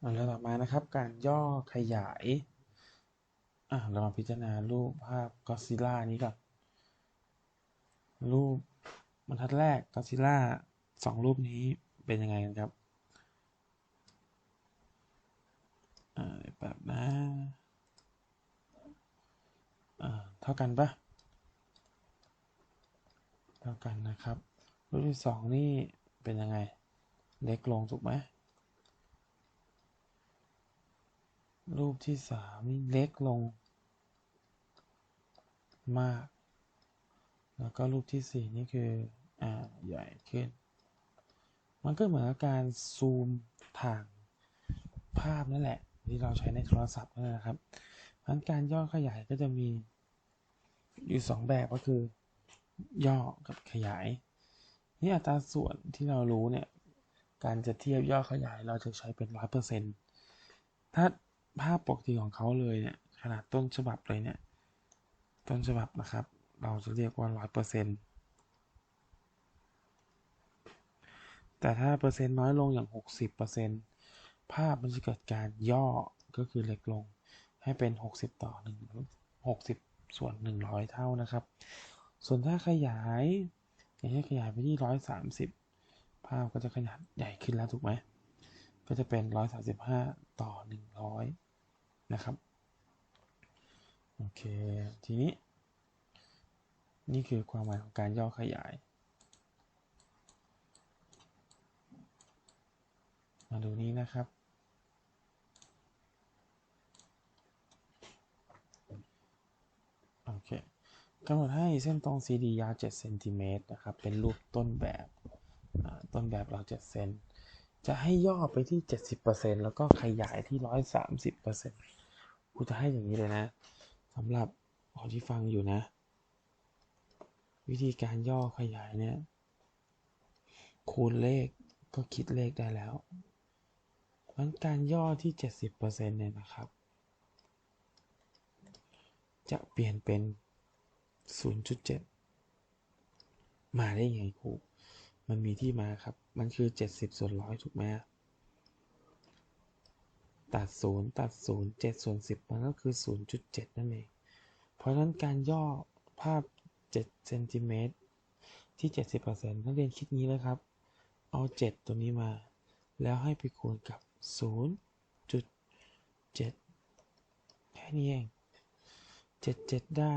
แล้วต่อมานะครับ การย่อขยายอะเรามาพิจารณารูปภาพก็ซิล่านี้ก่อนรูปบรรทัดแรกก็ซิล่าสองรูปนี้เป็นยังไงกันครับแบบนะเท่ากันปะเท่ากันนะครับ รูปที่สองนี่เป็นยังไง เล็กลงถูกไหม รูปที่สามนี่เล็กลง มาก แล้วก็รูปที่สี่นี่คืออ่าใหญ่ขึ้น มันก็เหมือนกับการซูมถ่างภาพนั่นแหละ ที่เราใช้ในโทรศัพท์นั่นแหละครับเพราะฉะนั้นการย่อขยายก็จะมีอยู่สองแบบก็คือ ย่อกับขยาย นี่อัตราส่วนที่เรารู้เนี่ย การจะเทียบย่อขยายเราจะใช้เป็นร้อยเปอร์เซ็นต์ถ้า ภาพปกติของเขาเลยเนี่ยขนาดต้นฉบับเลยเนี่ย ต้นฉบับนะครับ เราจะเรียกว่าร้อยเปอร์เซ็นต์แต่ถ้าเปอร์เซ็นต์น้อยลงอย่างหกสิบเปอร์เซ็นต์ภาพมันจะเกิดการย่อก็คือเล็กลงให้เป็นหกสิบต่อหนึ่งหกสิบส่วนหนึ่งร้อยเท่านะครับ ส่วนถ้าขยายอย่างเช่นขยายไปที่ร้อยสามสิบภาพก็จะขนาดใหญ่ขึ้นแล้วถูกไหม ก็จะเป็นร้อยสาสิบห้าต่อห นะครับโอเคทีนี้ นี่คือความหมายของการย่อขยาย มาดูนี้นะครับ โอเคกำหนดให้เส้นตรง CD ยาว7เซนติเมตรนะครับ เป็นรูปต้นแบบ ต้นแบบเรา7เซน จะให้ย่อไปที่ 70%แล้วก็ขยายที่ 130%กูจะให้อย่างนี้เลยนะสำหรับคนที่ฟังอยู่นะ วิธีการย่อขยายเนี่ย คูณเลขก็คิดเลขได้แล้วเพราะการย่อที่ 70%เนี่ยนะครับ จะเปลี่ยนเป็น 0.7 มาได้ยังไงครู มันมีที่มาครับ มันคือ 70 ส่วนร้อยถูกไหมตัด 0 ตัด 0 7 ส่วน 10 มันก็คือ 0.7 นั่นเอง เพราะฉะนั้นการย่อภาพ7เซนติเมตรที่ 70%นักเรียนคิดงี้เลยครับ เอา 7 ตัวนี้มา แล้วให้ไปคูณกับ 0.7 แค่นี้เอง 7 7 ได้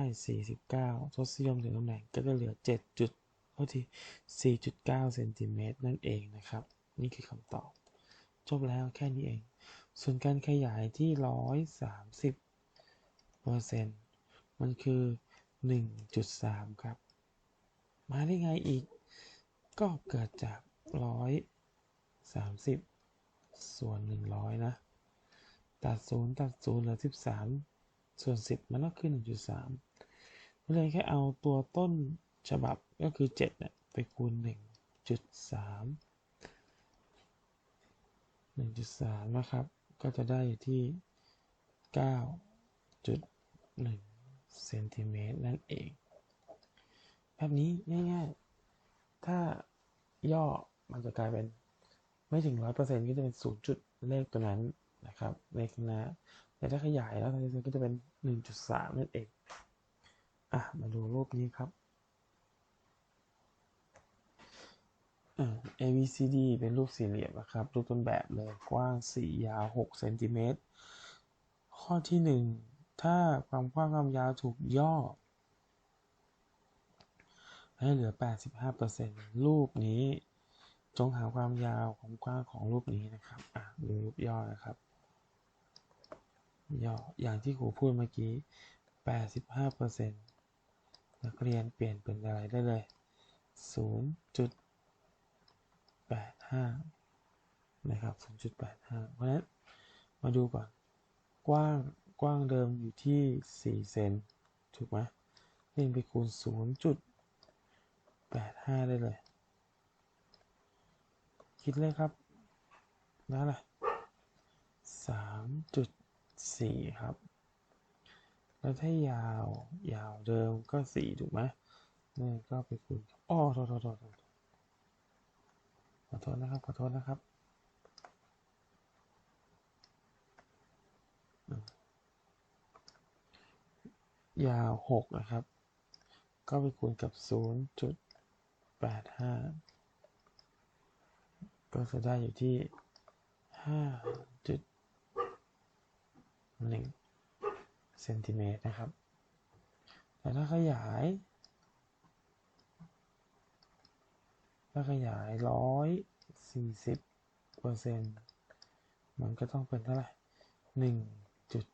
49 ทศนิยมถึงตำแหน่งก็จะเหลือ 7 จุดเท่าที่4.9เซนติเมตรนั่นเองนะครับ นี่คือคำตอบ จบแล้วแค่นี้เอง ส่วนการขยายที่ 130เปอร์เซ็นต์มันคือ 1.3 ครับ มาได้ไงอีก ก็เกิดจาก 130 ส่วน 100 นะ ตัด 0 ตัด 0 เหลือ 13 ส่วน 10 มันก็คือ 1.3เลยแค่เอาตัวต้น ฉบับก็คือ7เนี่ยไปคูณ 1.3 1.3 นะครับ ก็จะได้อยู่ที่ 9.1เซนติเมตรนั่นเอง แบบนี้ง่ายๆ ถ้าย่อมันจะกลายเป็นไม่ถึง 100%ก็จะเป็น 0 จุดเลขตัวนั้นนะครับเลขหน้าแต่ถ้าขยายแล้วก็จะเป็น 1.3 นั่นเอง อะ มาดูรูปนี้ครับ ABCD เป็นรูปสี่เหลี่ยมนะครับ รูปต้นแบบเลยกว้าง 4 ยาว6เซนติเมตร ข้อที่ 1 ถ้าความกว้างความยาวถูกย่อ ให้เหลือ 85%รูปนี้จงหาความยาวความกว้างของรูปนี้นะครับ อะดูรูปย่อนะครับ ย่อ อย่างที่ครูพูดเมื่อกี้ 85%นักเรียนเปลี่ยนเป็นอะไรได้เลย 0. 85นะครับ0.85 เพราะฉะนั้นมาดูก่อน กว้างกว้างเดิมอยู่ที่ 4 เซนถูกไหมเล่นไปคูณ 0.85 ได้เลย คิดเลยครับนั่นแหละ3.4 ครับ แล้วถ้ายาวยาวเดิมก็ 4 ถูกไหมนี่ก็ไปคูณอ๋อโทษโทษโทษ ขอโทษนะครับ ขอโทษนะครับ ยาวหกนะครับ ก็ไปคูณกับศูนย์จุดแปดห้าก็จะได้อยู่ที่ห้าจุดหนึ่งเซนติเมตรนะครับ แต่ถ้าขยาย ถ้าขยายร้อยสี่สิบเปอร์เซ็นต์มันก็ต้องเป็นเท่าไหร่หนึ่งจุด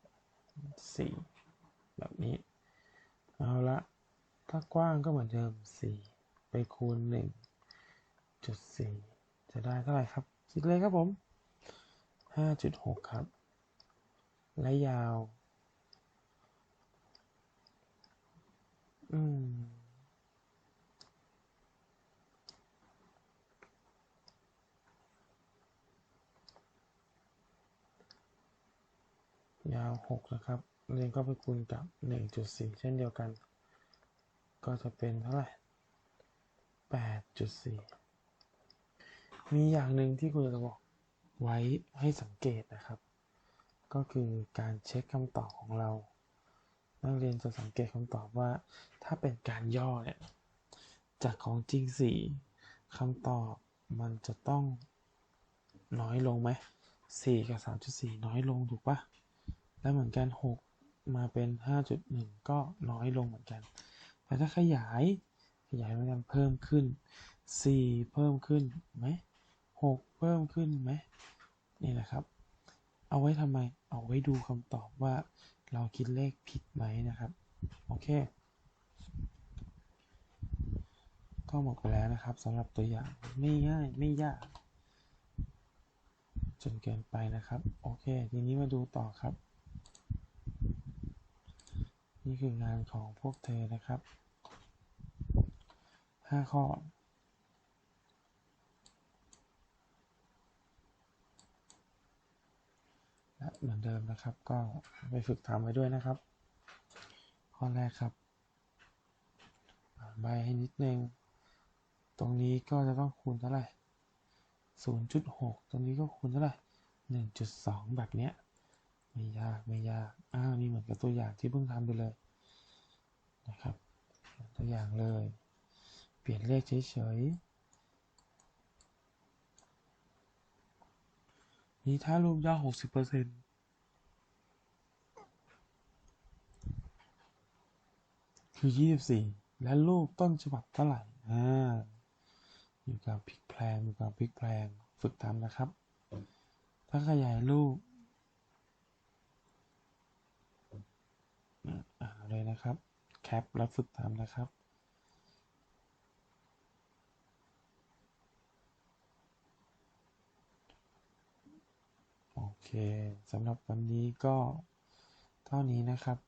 สี่แบบนี้ เอาละถ้ากว้างก็เหมือนเดิมสี่ไปคูณหนึ่งจุดสี่จะได้เท่าไหร่ครับ คิดเลยครับผมห้าจุดหกครับ และยาว อืม ยาวหกนะครับ เรียนก็ไปคูณกับหนึ่งจุดสี่เช่นเดียวกัน ก็จะเป็นเท่าไหร่แปดจุดสี่มีอย่างหนึ่งที่คุณจะบอกไว้ให้สังเกตนะครับ ก็คือการเช็คคำตอบของเรา นักเรียนจะสังเกตคำตอบว่า ถ้าเป็นการย่อเนี่ยจากของจริงสี่คำตอบมันจะต้องน้อยลงไหมสี่กับสามจุดสี่น้อยลงถูกปะ แล้วเหมือนกันหกมาเป็นห้าจุดหนึ่งก็น้อยลงเหมือนกัน แต่ถ้าขยายขยายมันกันเพิ่มขึ้นสี่เพิ่มขึ้นไหมหกเพิ่มขึ้นไหมนี่แหละครับ เอาไว้ทำไมเอาไว้ดูคำตอบว่าเราคิดเลขผิดไหมนะครับ โอเค ก็หมดไปแล้วนะครับสำหรับตัวอย่างไม่ง่ายไม่ยาก จนเกินไปนะครับ โอเค ทีนี้มาดูต่อครับ นี่คืองานของพวกเธอนะครับ 5 ข้อและเหมือนเดิมนะครับ ก็ไปฝึกทำไว้ด้วยนะครับ ข้อแรกครับใบให้นิดนึง ตรงนี้ก็จะต้องคูณเท่าไหร่0.6 ตรงนี้ก็คูณเท่าไหร่1.2 แบบเนี้ย ไม่ยากไม่ยากอ้าวนี่เหมือนกับตัวอย่างที่เพิ่งทำไปเลยนะครับ ตัวอย่างเลย เปลี่ยนเลขเฉยๆนี่ถ้ารูปย่อ60%คือ24และรูปต้นฉบับเท่าไหร่อ่าอยู่กับพลิกแพลงอยู่กับพลิกแพลงฝึกทำนะครับ ถ้าขยายรูปอ่า เลยนะครับ แคปแล้วฝึกทำนะครับโอเคสำหรับวันนี้ก็เท่านี้นะครับ